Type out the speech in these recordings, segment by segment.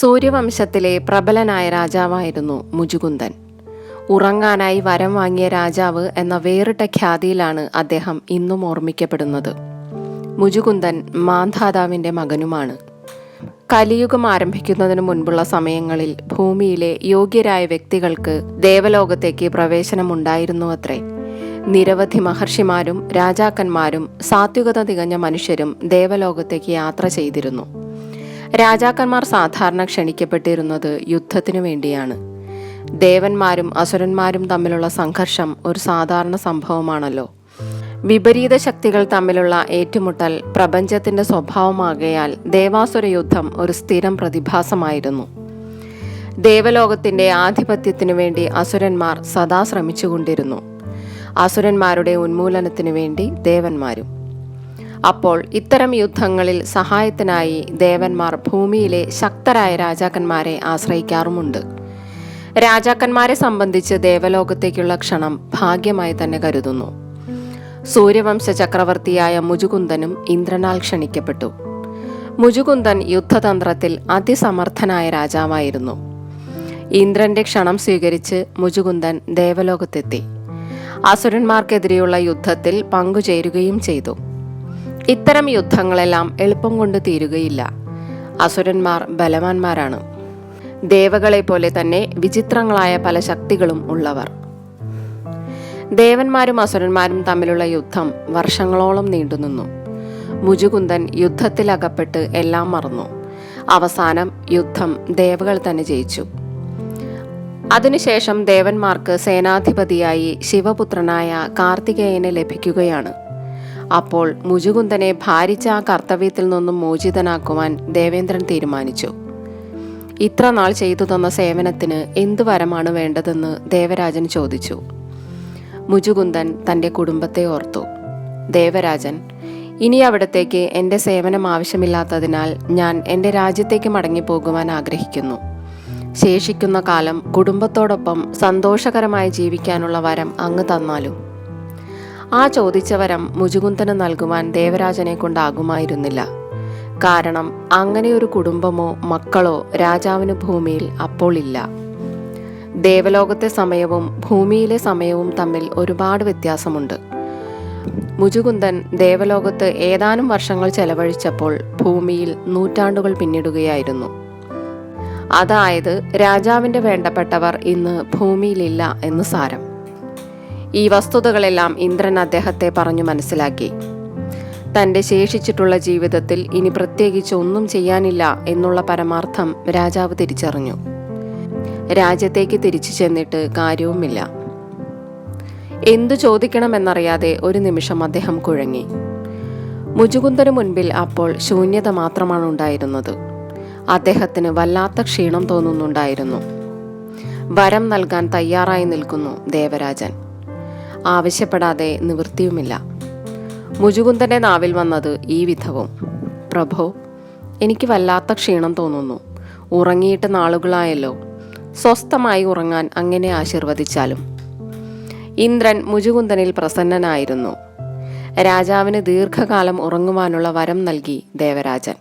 സൂര്യവംശത്തിലെ പ്രബലനായ രാജാവായിരുന്നു മുജുകുന്ദൻ. ഉറങ്ങാനായി വരം വാങ്ങിയ രാജാവ് എന്ന വേറിട്ട ഖ്യാതിയിലാണ് അദ്ദേഹം ഇന്നും ഓർമ്മിക്കപ്പെടുന്നത്. മുജുകുന്ദൻ മാന്ധാതാവിന്റെ മകനുമാണ്. കലിയുഗം ആരംഭിക്കുന്നതിനു മുൻപുള്ള സമയങ്ങളിൽ ഭൂമിയിലെ യോഗ്യരായ വ്യക്തികൾക്ക് ദേവലോകത്തേക്ക് പ്രവേശനമുണ്ടായിരുന്നു അത്രേ. നിരവധി മഹർഷിമാരും രാജാക്കന്മാരും സാത്വികത തികഞ്ഞ മനുഷ്യരും ദേവലോകത്തേക്ക് യാത്ര ചെയ്തിരുന്നു. രാജാക്കന്മാർ സാധാരണ ക്ഷണിക്കപ്പെട്ടിരുന്നത് യുദ്ധത്തിനു വേണ്ടിയാണ്. ദേവന്മാരും അസുരന്മാരും തമ്മിലുള്ള സംഘർഷം ഒരു സാധാരണ സംഭവമാണല്ലോ. വിപരീത ശക്തികൾ തമ്മിലുള്ള ഏറ്റുമുട്ടൽ പ്രപഞ്ചത്തിന്റെ സ്വഭാവമാകയാൽ ദേവാസുര യുദ്ധം ഒരു സ്ഥിരം പ്രതിഭാസമായിരുന്നു. ദേവലോകത്തിന്റെ ആധിപത്യത്തിനു വേണ്ടി അസുരന്മാർ സദാ ശ്രമിച്ചുകൊണ്ടിരുന്നു. അസുരന്മാരുടെ ഉന്മൂലനത്തിനു വേണ്ടി ദേവന്മാരും അപ്പോൾ ഇത്തരം യുദ്ധങ്ങളിൽ സഹായത്തിനായി ദേവന്മാർ ഭൂമിയിലെ ശക്തരായ രാജാക്കന്മാരെ ആശ്രയിക്കാറുമുണ്ട്. രാജാക്കന്മാരെ സംബന്ധിച്ച് ദേവലോകത്തേക്കുള്ള ക്ഷണം ഭാഗ്യമായി തന്നെ കരുതുന്നു. സൂര്യവംശ ചക്രവർത്തിയായ മുജുകുന്ദനും ഇന്ദ്രനാൽ ക്ഷണിക്കപ്പെട്ടു. മുജുകുന്ദൻ യുദ്ധതന്ത്രത്തിൽ അതിസമർത്ഥനായ രാജാവായിരുന്നു. ഇന്ദ്രന്റെ ക്ഷണം സ്വീകരിച്ച് മുജുകുന്ദൻ ദേവലോകത്തെത്തി. അസുരന്മാർക്കെതിരെയുള്ള യുദ്ധത്തിൽ പങ്കുചേരുകയും ചെയ്തു. ഇത്തരം യുദ്ധങ്ങളെല്ലാം എളുപ്പം കൊണ്ട് തീരുകയില്ല. അസുരന്മാർ ബലവാന്മാരാണ്. ദേവകളെ പോലെ തന്നെ വിചിത്രങ്ങളായ പല ശക്തികളും ഉള്ളവർ. ദേവന്മാരും അസുരന്മാരും തമ്മിലുള്ള യുദ്ധം വർഷങ്ങളോളം നീണ്ടുനിന്നു. മുജുകുന്ദൻ യുദ്ധത്തിൽ അകപ്പെട്ട് എല്ലാം മറന്നു. അവസാനം യുദ്ധം ദേവകൾ തന്നെ ജയിച്ചു. അതിനുശേഷം ദേവന്മാർക്ക് സേനാധിപതിയായി ശിവപുത്രനായ കാർത്തികേയനെ ലഭിക്കുകയാണ്. അപ്പോൾ മുജുകുന്ദനെ ഭാരിച്ച ആ കർത്തവ്യത്തിൽ നിന്നും മോചിതനാക്കുവാൻ ദേവേന്ദ്രൻ തീരുമാനിച്ചു. ഇത്ര നാൾ ചെയ്തു തന്ന സേവനത്തിന് എന്തു വരമാണ് വേണ്ടതെന്ന് ദേവരാജൻ ചോദിച്ചു. മുജുകുന്ദൻ തന്റെ കുടുംബത്തെ ഓർത്തു. ദേവരാജൻ ഇനി അവിടത്തേക്ക് എന്റെ സേവനം ആവശ്യമില്ലാത്തതിനാൽ ഞാൻ എന്റെ രാജ്യത്തേക്ക് മടങ്ങിപ്പോകുവാൻ ആഗ്രഹിക്കുന്നു. ശേഷിക്കുന്ന കാലം കുടുംബത്തോടൊപ്പം സന്തോഷകരമായി ജീവിക്കാനുള്ള വരം അങ്ങ് തന്നാലും. ആ ചോദിച്ച വരം മുജുകുന്ദന് നൽകുവാൻ ദേവരാജനെ കൊണ്ടാകുമായിരുന്നില്ല. കാരണം അങ്ങനെയൊരു കുടുംബമോ മക്കളോ രാജാവിന് ഭൂമിയിൽ അപ്പോൾ ഇല്ല. ദേവലോകത്തെ സമയവും ഭൂമിയിലെ സമയവും തമ്മിൽ ഒരുപാട് വ്യത്യാസമുണ്ട്. മുജുകുന്ദൻ ദേവലോകത്ത് ഏതാനും വർഷങ്ങൾ ചെലവഴിച്ചപ്പോൾ ഭൂമിയിൽ നൂറ്റാണ്ടുകൾ പിന്നിടുകയായിരുന്നു. അതായത് രാജാവിന്റെ വേണ്ടപ്പെട്ടവർ ഇന്ന് ഭൂമിയിലില്ല എന്ന് സാരം. ഈ വസ്തുതകളെല്ലാം ഇന്ദ്രൻ അദ്ദേഹത്തെ പറഞ്ഞു മനസ്സിലാക്കി. തന്റെ ശേഷിച്ചിട്ടുള്ള ജീവിതത്തിൽ ഇനി പ്രത്യേകിച്ച് ഒന്നും ചെയ്യാനില്ല എന്നുള്ള പരമാർത്ഥം രാജാവ് തിരിച്ചറിഞ്ഞു. രാജ്യത്തേക്ക് തിരിച്ചു ചെന്നിട്ട് കാര്യവുമില്ല. എന്തു ചോദിക്കണമെന്നറിയാതെ ഒരു നിമിഷം അദ്ദേഹം കുഴങ്ങി. മുജുകുന്ദന് മുൻപിൽ അപ്പോൾ ശൂന്യത മാത്രമാണ് ഉണ്ടായിരുന്നത്. അദ്ദേഹത്തിന് വല്ലാത്ത ക്ഷീണം തോന്നുന്നുണ്ടായിരുന്നു. വരം നൽകാൻ തയ്യാറായി നിൽക്കുന്നു ദേവരാജൻ. ആവശ്യപ്പെടാതെ നിവൃത്തിയുമില്ല. മുജുകുന്ദന്റെ നാവിൽ വന്നത് ഈ വിധവും. പ്രഭോ എനിക്ക് വല്ലാത്ത ക്ഷീണം തോന്നുന്നു. ഉറങ്ങിയിട്ട് നാളുകളായല്ലോ. സ്വസ്ഥമായി ഉറങ്ങാൻ അങ്ങനെ ആശീർവദിച്ചാലും. ഇന്ദ്രൻ മുജുകുന്ദനിൽ പ്രസന്നനായിരുന്നു. രാജാവിന് ദീർഘകാലം ഉറങ്ങുവാനുള്ള വരം നൽകി ദേവരാജൻ.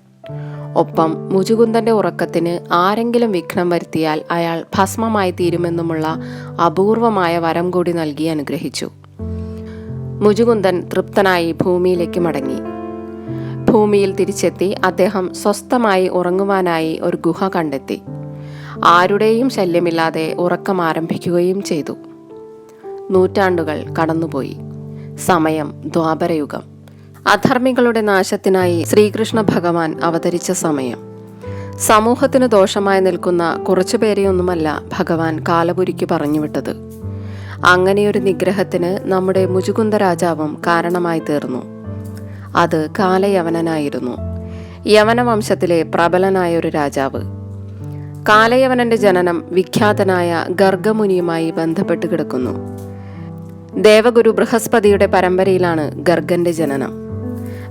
ഒപ്പം മുജുകുന്ദന്റെ ഉറക്കത്തിന് ആരെങ്കിലും വിഘ്നം വരുത്തിയാൽ അയാൾ ഭസ്മമായി തീരുമെന്നുമുള്ള അപൂർവമായ വരം കൂടി നൽകി അനുഗ്രഹിച്ചു. മുജുകുന്ദൻ തൃപ്തനായി ഭൂമിയിലേക്ക് മടങ്ങി. ഭൂമിയിൽ തിരിച്ചെത്തി അദ്ദേഹം സ്വസ്ഥമായി ഉറങ്ങുവാനായി ഒരു ഗുഹ കണ്ടെത്തി. ആരുടെയും ശല്യമില്ലാതെ ഉറക്കം ആരംഭിക്കുകയും ചെയ്തു. നൂറ്റാണ്ടുകൾ കടന്നുപോയി. സമയം ദ്വാപരയുഗം. അധർമ്മികളുടെ നാശത്തിനായി ശ്രീകൃഷ്ണ ഭഗവാൻ അവതരിച്ച സമയം. സമൂഹത്തിന് ദോഷമായി നിൽക്കുന്ന കുറച്ചുപേരെയൊന്നുമല്ല ഭഗവാൻ കാലപുരിക്ക് പറഞ്ഞുവിട്ടത്. അങ്ങനെയൊരു നിഗ്രഹത്തിന് നമ്മുടെ മുജുകുന്ദ രാജാവും കാരണമായി തീർന്നു. അത് കാലയവനനായിരുന്നു. യവന വംശത്തിലെ പ്രബലനായ ഒരു രാജാവ്. കാലയവനന്റെ ജനനം വിഖ്യാതനായ ഗർഗമുനിയുമായി ബന്ധപ്പെട്ട് കിടക്കുന്നു. ദേവഗുരു ബൃഹസ്പതിയുടെ പരമ്പരയിലാണ് ഗർഗന്റെ ജനനം.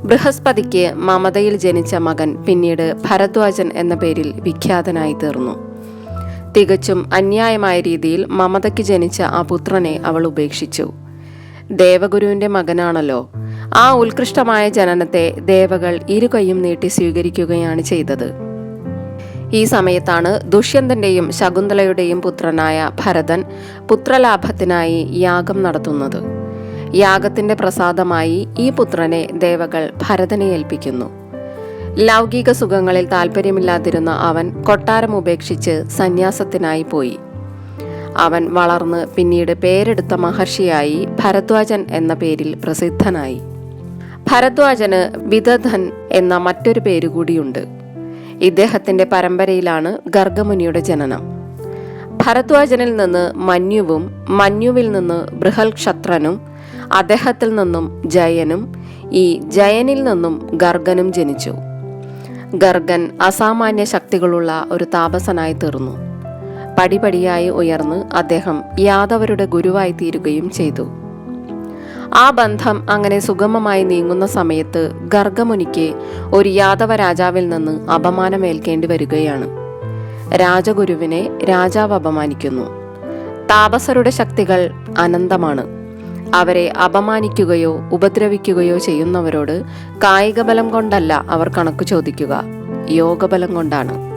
ബൃഹസ്പതിക്ക് മമതയിൽ ജനിച്ച മകൻ പിന്നീട് ഭരദ്വാജൻ എന്ന പേരിൽ വിഖ്യാതനായി തീർന്നു. തികച്ചും അന്യായമായ രീതിയിൽ മമതയ്ക്ക് ജനിച്ച ആ പുത്രനെ അവൾ ഉപേക്ഷിച്ചു. ദേവഗുരുവിന്റെ മകനാണല്ലോ. ആ ഉത്കൃഷ്ടമായ ജനനത്തെ ദേവകൾ ഇരുകൈയും നീട്ടി സ്വീകരിക്കുകയാണ് ചെയ്തത്. ഈ സമയത്താണ് ദുഷ്യന്തന്റെയും ശകുന്തളയുടെയും പുത്രനായ ഭരതൻ പുത്രലാഭത്തിനായി യാഗം നടത്തുന്നത്. യാഗത്തിന്റെ പ്രസാദമായി ഈ പുത്രനെ ദേവകൾ ഭരതനെ ഏൽപ്പിക്കുന്നു. ലൗകിക സുഖങ്ങളിൽ താല്പര്യമില്ലാതിരുന്ന അവൻ കൊട്ടാരം ഉപേക്ഷിച്ച് സന്യാസത്തിനായി പോയി. അവൻ വളർന്ന് പിന്നീട് പേരെടുത്ത മഹർഷിയായി ഭരദ്വാജൻ എന്ന പേരിൽ പ്രസിദ്ധനായി. ഭരദ്വാജന് വിദധൻ എന്ന മറ്റൊരു പേരുകൂടിയുണ്ട് ഇദ്ദേഹത്തിന്റെ പരമ്പരയിലാണ് ഗർഗമുനിയുടെ ജനനം. ഭരദ്വാജനിൽ നിന്ന് മന്യുവും മന്യുവിൽ നിന്ന് ബൃഹൽക്ഷത്രനും അദ്ദേഹത്തിൽ നിന്നും ജയനും ഈ ജയനിൽ നിന്നും ഗർഗനും ജനിച്ചു. ഗർഗൻ അസാമാന്യ ശക്തികളുള്ള ഒരു താപസനായി തീർന്നു. പടിപടിയായി ഉയർന്ന് അദ്ദേഹം യാദവരുടെ ഗുരുവായി തീരുകയും ചെയ്തു. ആ ബന്ധം അങ്ങനെ സുഗമമായി നീങ്ങുന്ന സമയത്ത് ഗർഗമുനിക്ക് ഒരു യാദവ രാജാവിൽ നിന്ന് അപമാനമേൽക്കേണ്ടി വരികയാണ്. രാജഗുരുവിനെ രാജാവ് അപമാനിക്കുന്നു. താപസരുടെ ശക്തികൾ അനന്തമാണ്. അവരെ അപമാനിക്കുകയോ ഉപദ്രവിക്കുകയോ ചെയ്യുന്നവരോട് കായികബലം കൊണ്ടല്ല അവർ കണക്ക് ചോദിക്കുക. യോഗബലം കൊണ്ടാണ്.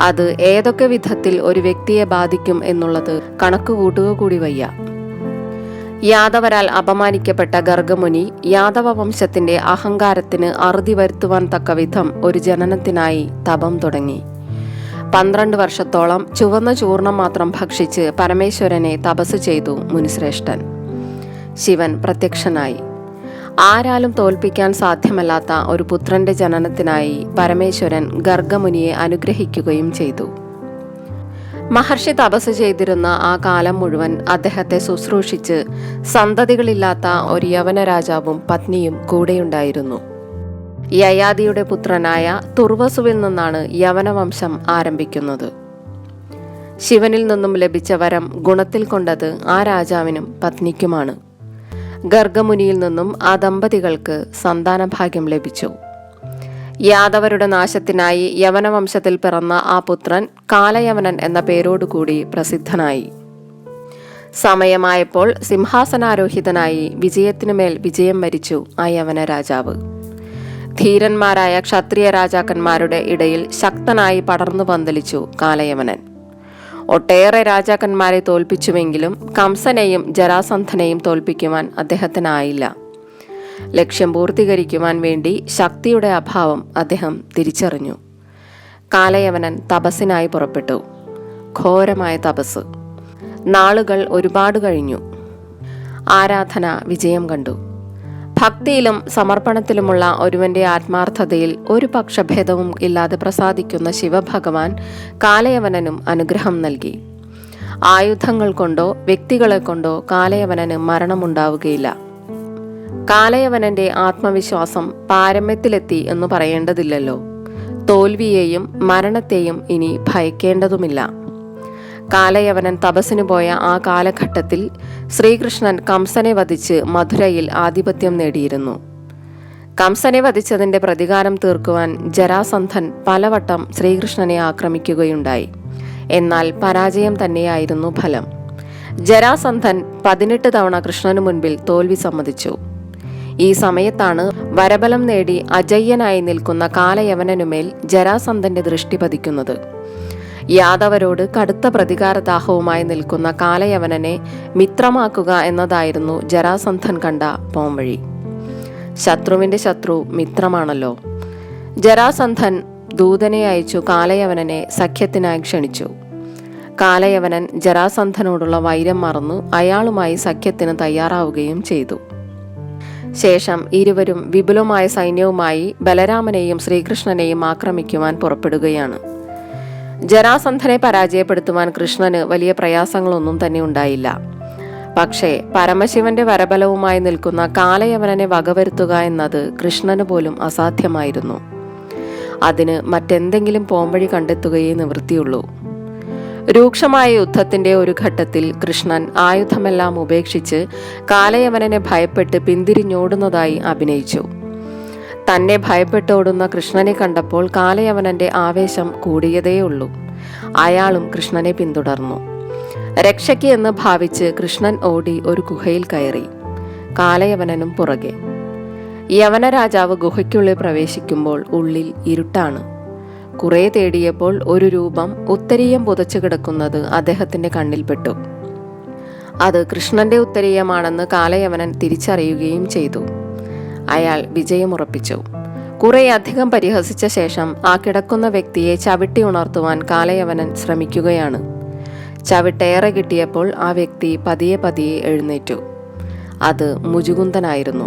അത് ഏതൊക്കെ വിധത്തിൽ ഒരു വ്യക്തിയെ ബാധിക്കും എന്നുള്ളത് കണക്ക് കൂട്ടുക കൂടി വയ്യ. യാദവരാൽ അപമാനിക്കപ്പെട്ട ഗർഗമുനി യാദവ വംശത്തിന്റെ അഹങ്കാരത്തിന് അറുതി വരുത്തുവാൻ തക്ക വിധം ഒരു ജനനത്തിനായി തപം തുടങ്ങി. പന്ത്രണ്ട് വർഷത്തോളം ചുവന്ന ചൂർണം മാത്രം ഭക്ഷിച്ച് പരമേശ്വരനെ തപസ് ചെയ്തു മുനിശ്രേഷ്ഠൻ. ശിവൻ പ്രത്യക്ഷനായി. ആരാലും തോൽപ്പിക്കാൻ സാധ്യമല്ലാത്ത ഒരു പുത്രന്റെ ജനനത്തിനായി പരമേശ്വരൻ ഗർഗമുനിയെ അനുഗ്രഹിക്കുകയും ചെയ്തു. മഹർഷി തപസ് ചെയ്തിരുന്ന ആ കാലം മുഴുവൻ അദ്ദേഹത്തെ ശുശ്രൂഷിച്ച് സന്തതികളില്ലാത്ത ഒരു യവന രാജാവും പത്നിയും കൂടെയുണ്ടായിരുന്നു. യയാദിയുടെ പുത്രനായ തുർവസുവിൽ നിന്നാണ് യവനവംശം ആരംഭിക്കുന്നത്. ശിവനിൽ നിന്നും ലഭിച്ച വരം ഗുണത്തിൽ കൊണ്ടത് ആ രാജാവിനും പത്നിക്കുമാണ്. ഗർഗമുനിയിൽ നിന്നും ആ ദമ്പതികൾക്ക് സന്താനഭാഗ്യം ലഭിച്ചു. യാദവരുടെ നാശത്തിനായി യവനവംശത്തിൽ പിറന്ന ആ പുത്രൻ കാലയവനൻ എന്ന പേരോടുകൂടി പ്രസിദ്ധനായി. സമയമായപ്പോൾ സിംഹാസനാരോഹിതനായി വിജയത്തിനുമേൽ വിജയം വരിച്ചു ആ യവന രാജാവ്. ധീരന്മാരായ ക്ഷത്രിയ രാജാക്കന്മാരുടെ ഇടയിൽ ശക്തനായി പടർന്നു പന്തലിച്ചു കാലയവനൻ. ഒട്ടേറെ രാജാക്കന്മാരെ തോൽപ്പിച്ചുവെങ്കിലും കംസനെയും ജരാസന്ധനെയും തോൽപ്പിക്കുവാൻ അദ്ദേഹത്തിനായില്ല. ലക്ഷ്യം പൂർത്തീകരിക്കുവാൻ വേണ്ടി ശക്തിയുടെ അഭാവം അദ്ദേഹം തിരിച്ചറിഞ്ഞു. കാലയവനൻ തപസ്സിനായി പുറപ്പെട്ടു. ഘോരമായ തപസ്. നാളുകൾ ഒരുപാട് കഴിഞ്ഞു. ആരാധന വിജയം കണ്ടു. ഭക്തിയിലും സമർപ്പണത്തിലുമുള്ള ഒരുവന്റെ ആത്മാർത്ഥതയിൽ ഒരു പക്ഷഭേദവും ഇല്ലാതെ പ്രസാദിക്കുന്ന ശിവഭഗവാൻ കാലയവനനും അനുഗ്രഹം നൽകി. ആയുധങ്ങൾ കൊണ്ടോ വ്യക്തികളെ കൊണ്ടോ കാലയവനന് മരണമുണ്ടാവുകയില്ല. കാലയവനന്റെ ആത്മവിശ്വാസം പാരമ്യത്തിലെത്തി എന്ന് പറയേണ്ടതില്ലല്ലോ. തോൽവിയെയും മരണത്തെയും ഇനി ഭയക്കേണ്ടതുമില്ല. കാലയവനൻ തപസ്സിനു പോയ ആ കാലഘട്ടത്തിൽ ശ്രീകൃഷ്ണൻ കംസനെ വധിച്ച് മധുരയിൽ ആധിപത്യം നേടിയിരുന്നു. കംസനെ വധിച്ചതിന്റെ പ്രതികാരം തീർക്കുവാൻ ജരാസന്ധൻ പലവട്ടം ശ്രീകൃഷ്ണനെ ആക്രമിക്കുകയുണ്ടായി. എന്നാൽ പരാജയം തന്നെയായിരുന്നു ഫലം. ജരാസന്ധൻ പതിനെട്ട് തവണ കൃഷ്ണനു മുൻപിൽ തോൽവി സമ്മതിച്ചു. ഈ സമയത്താണ് വരബലം നേടി അജയ്യനായി നിൽക്കുന്ന കാലയവനനുമേൽ ജരാസന്ധന്റെ ദൃഷ്ടി പതിക്കുന്നത്. യാദവരോട് കടുത്ത പ്രതികാരദാഹവുമായി നിൽക്കുന്ന കാലയവനനെ മിത്രമാക്കുക എന്നതായിരുന്നു ജരാസന്ധൻ കണ്ട പോംവഴി. ശത്രുവിന്റെ ശത്രു മിത്രമാണല്ലോ. ജരാസന്ധൻ ദൂതനെ അയച്ചു കാലയവനനെ സഖ്യത്തിനായി ക്ഷണിച്ചു. കാലയവനൻ ജരാസന്ധനോടുള്ള വൈരം മറന്നു അയാളുമായി സഖ്യത്തിന് തയ്യാറാവുകയും ചെയ്തു. ശേഷം ഇരുവരും വിപുലമായ സൈന്യവുമായി ബലരാമനെയും ശ്രീകൃഷ്ണനെയും ആക്രമിക്കുവാൻ പുറപ്പെടുകയാണ്. ജരാസന്ധനെ പരാജയപ്പെടുത്തുവാൻ കൃഷ്ണന് വലിയ പ്രയാസങ്ങളൊന്നും തന്നെ ഉണ്ടായില്ല. പക്ഷേ പരമശിവന്റെ വരബലവുമായി നിൽക്കുന്ന കാലയവനനെ വകവരുത്തുക എന്നത് കൃഷ്ണന് പോലും അസാധ്യമായിരുന്നു. അതിന് മറ്റെന്തെങ്കിലും പോംവഴി കണ്ടെത്തുകയേ നിവൃത്തിയുള്ളൂ. രൂക്ഷമായ യുദ്ധത്തിന്റെ ഒരു ഘട്ടത്തിൽ കൃഷ്ണൻ ആയുധമെല്ലാം ഉപേക്ഷിച്ച് കാലയവനനെ ഭയപ്പെട്ട് പിന്തിരിഞ്ഞോടുന്നതായി അഭിനയിച്ചു. തന്നെ ഭയപ്പെട്ടോടുന്ന കൃഷ്ണനെ കണ്ടപ്പോൾ കാലയവനന്റെ ആവേശം കൂടിയതേയുള്ളൂ. അയാളും കൃഷ്ണനെ പിന്തുടർന്നു. രക്ഷയ്ക്ക് എന്ന് ഭാവിച്ച് കൃഷ്ണൻ ഓടി ഒരു ഗുഹയിൽ കയറി. കാലയവനനും പുറകെ. യവനരാജാവ് ഗുഹയ്ക്കുള്ളിൽ പ്രവേശിക്കുമ്പോൾ ഉള്ളിൽ ഇരുട്ടാണ്. കുറെ തേടിയപ്പോൾ ഒരു രൂപം ഉത്തരീയം പുതച്ചു കിടക്കുന്നത് അദ്ദേഹത്തിന്റെ കണ്ണിൽപ്പെട്ടു. അത് കൃഷ്ണന്റെ ഉത്തരീയമാണെന്ന് കാലയവനൻ തിരിച്ചറിയുകയും ചെയ്തു. അയാൾ വിജയമുറപ്പിച്ചു. കുറേയധികം പരിഹസിച്ച ശേഷം ആ കിടക്കുന്ന വ്യക്തിയെ ചവിട്ടി ഉണർത്തുവാൻ കാലയവനൻ ശ്രമിക്കുകയാണ്. ചവിട്ടേറെ കിട്ടിയപ്പോൾ ആ വ്യക്തി പതിയെ പതിയെ എഴുന്നേറ്റു. അത് മുജുകുന്ദനായിരുന്നു.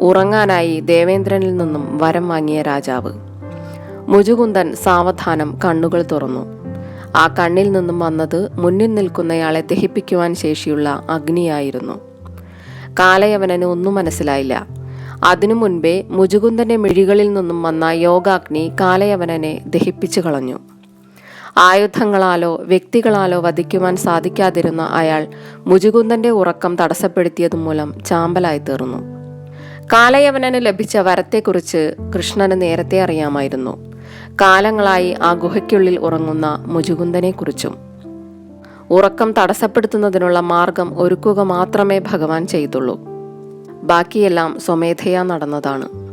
ഉറങ്ങാനായി ദേവേന്ദ്രനിൽ നിന്നും വരം വാങ്ങിയ രാജാവ്. മുജുകുന്ദൻ സാവധാനം കണ്ണുകൾ തുറന്നു. ആ കണ്ണിൽ നിന്നും വന്നത് മുന്നിൽ നിൽക്കുന്നയാളെ ദഹിപ്പിക്കുവാൻ ശേഷിയുള്ള അഗ്നിയായിരുന്നു. കാലയവനന് ഒന്നും മനസ്സിലായില്ല. അതിനു മുൻപേ മുജുകുന്ദന്റെ മിഴികളിൽ നിന്നും വന്ന യോഗാഗ്നി കാലയവനനെ ദഹിപ്പിച്ചു കളഞ്ഞു. ആയുധങ്ങളാലോ വ്യക്തികളാലോ വധിക്കുവാൻ സാധിക്കാതിരുന്ന അയാൾ മുജുകുന്ദന്റെ ഉറക്കം തടസ്സപ്പെടുത്തിയതുമൂലം ചാമ്പലായി തീർന്നു. കാലയവനന് ലഭിച്ച വരത്തെക്കുറിച്ച് കൃഷ്ണന് നേരത്തെ അറിയാമായിരുന്നു. കാലങ്ങളായി ആ ഗുഹയ്ക്കുള്ളിൽ ഉറങ്ങുന്ന മുജുകുന്ദനെക്കുറിച്ചും. ഉറക്കം തടസ്സപ്പെടുത്തുന്നതിനുള്ള മാർഗം ഒരുക്കുക മാത്രമേ ഭഗവാൻ ചെയ്തുള്ളൂ. ബാക്കിയെല്ലാം സ്വമേധയാ നടന്നതാണ്